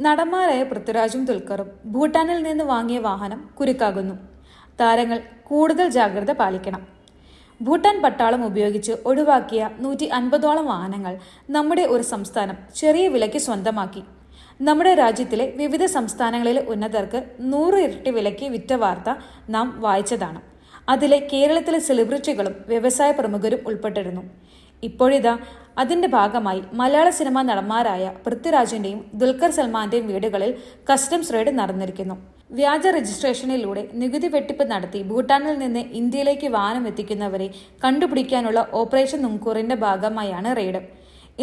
നടന്മാരായ പൃഥ്വിരാജും ദുൽഖറും ഭൂട്ടാനിൽ നിന്ന് വാങ്ങിയ വാഹനം കുരുക്കാകുന്നു. താരങ്ങൾ കൂടുതൽ ജാഗ്രത പാലിക്കണം. ഭൂട്ടാൻ പട്ടാളം ഉപയോഗിച്ച് ഒഴിവാക്കിയ നൂറ്റി അൻപതോളം വാഹനങ്ങൾ നമ്മുടെ ഒരു സംസ്ഥാനം ചെറിയ വിലയ്ക്ക് സ്വന്തമാക്കി. നമ്മുടെ രാജ്യത്തിലെ വിവിധ സംസ്ഥാനങ്ങളിലെ ഉന്നതർക്ക് നൂറ് ഇരട്ടി വിലയ്ക്ക് വിറ്റ വാർത്ത നാം വായിച്ചതാണ്. അതിലെ കേരളത്തിലെ സെലിബ്രിറ്റികളും വ്യവസായ പ്രമുഖരും ഉൾപ്പെട്ടിരുന്നു. ഇപ്പോഴിതാ അതിന്റെ ഭാഗമായി മലയാള സിനിമാ നടന്മാരായ പൃഥ്വിരാജിന്റെയും ദുൽഖർ സൽമാന്റെയും വീടുകളിൽ കസ്റ്റംസ് റെയ്ഡ് നടന്നിരിക്കുന്നു. വ്യാജ രജിസ്ട്രേഷനിലൂടെ നികുതി വെട്ടിപ്പ് നടത്തി ഭൂട്ടാനിൽ നിന്ന് ഇന്ത്യയിലേക്ക് വാഹനം എത്തിക്കുന്നവരെ കണ്ടുപിടിക്കാനുള്ള ഓപ്പറേഷൻ നുങ്കൂറിന്റെ ഭാഗമായാണ് റെയ്ഡ്.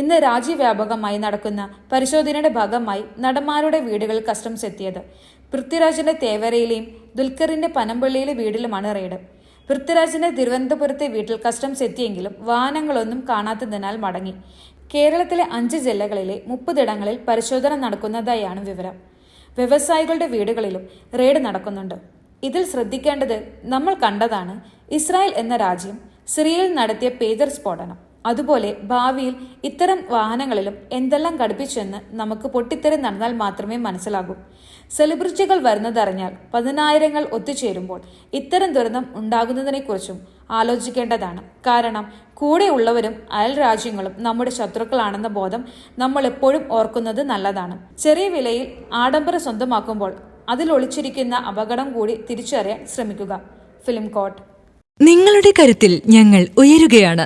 ഇന്ന് രാജ്യവ്യാപകമായി നടക്കുന്ന പരിശോധനയുടെ ഭാഗമായി നടന്മാരുടെ വീടുകൾ കസ്റ്റംസ് എത്തിയത്. പൃഥ്വിരാജിന്റെ തേവരയിലെയും ദുൽഖറിന്റെ പനമ്പള്ളിയിലെ വീടിലുമാണ് റെയ്ഡ്. പൃഥ്വിരാജിന്റെ തിരുവനന്തപുരത്തെ വീട്ടിൽ കസ്റ്റംസ് എത്തിയെങ്കിലും വാഹനങ്ങളൊന്നും കാണാത്തതിനാൽ മടങ്ങി. കേരളത്തിലെ അഞ്ച് ജില്ലകളിലെ മുപ്പതിടങ്ങളിൽ പരിശോധന നടക്കുന്നതായാണ് വിവരം. വ്യവസായികളുടെ വീടുകളിലും റെയ്ഡ് നടക്കുന്നുണ്ട്. ഇതിൽ ശ്രദ്ധിക്കേണ്ടത് നമ്മൾ കണ്ടതാണ്. ഇസ്രായേൽ എന്ന രാജ്യം സിറിയയിൽ നടത്തിയ പേജർ സ്ഫോടനം. അതുപോലെ ഭാവിയിൽ ഇത്തരം വാഹനങ്ങളിലും എന്തെല്ലാം ഘടിപ്പിച്ചെന്ന് നമുക്ക് പൊട്ടിത്തെറി നടന്നാൽ മാത്രമേ മനസ്സിലാകൂ. സെലിബ്രിറ്റികൾ വരുന്നതറിഞ്ഞാൽ പതിനായിരങ്ങൾ ഒത്തുചേരുമ്പോൾ ഇത്തരം ദുരന്തം ഉണ്ടാകുന്നതിനെക്കുറിച്ചും ആലോചിക്കേണ്ടതാണ്. കാരണം കൂടെ ഉള്ളവരും അയൽ രാജ്യങ്ങളും നമ്മുടെ ശത്രുക്കളാണെന്ന ബോധം നമ്മൾ എപ്പോഴും ഓർക്കുന്നത് നല്ലതാണ്. ചെറിയ വിലയിൽ ആഡംബരം സ്വന്തമാക്കുമ്പോൾ അതിൽ ഒളിച്ചിരിക്കുന്ന അപകടം കൂടി തിരിച്ചറിയാൻ ശ്രമിക്കുക. ഫിലിം കോട്ട്. നിങ്ങളുടെ കരുത്തിൽ ഞങ്ങൾ ഉയരുകയാണ്.